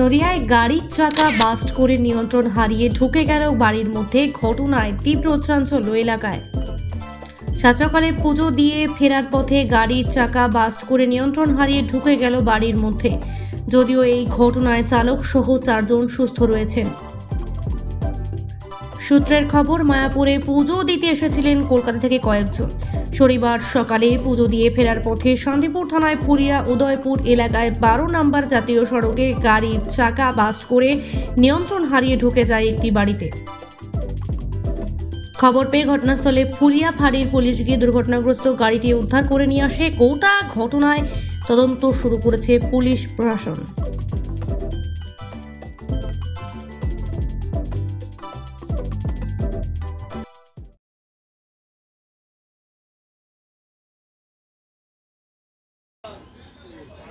নদিয়ায় গাড়ির চাকা বাস্ট করে নিয়ন্ত্রণ হারিয়ে ঢুকে গেল বাড়ির মধ্যে ঘটনায় তীব্র চাঞ্চল্য এলাকায়। সাত পুজো দিয়ে ফেরার পথে গাড়ির চাকা বাস্ট করে নিয়ন্ত্রণ হারিয়ে ঢুকে গেল বাড়ির মধ্যে। যদিও এই ঘটনায় চালক সহ চারজন সুস্থ রয়েছেন। সূত্রের খবর, মায়াপুরে পুজো দিতে এসেছিলেন কলকাতা থেকে কয়েকজন। শনিবার সকালে পুজো দিয়ে ফেরার পথে শান্তিপুর থানায় ফুরিয়া উদয়পুর এলাকায় বারো নম্বর জাতীয় সড়কে গাড়ির চাকা বাস্ট করে নিয়ন্ত্রণ হারিয়ে ঢুকে যায় একটি বাড়িতে। খবর পেয়ে ঘটনাস্থলে ফুলিয়া ফাঁড়ির পুলিশ গিয়ে দুর্ঘটনাগ্রস্ত গাড়িটি উদ্ধার করে নিয়ে আসে। গোটা ঘটনায় তদন্ত শুরু করেছে পুলিশ প্রশাসন।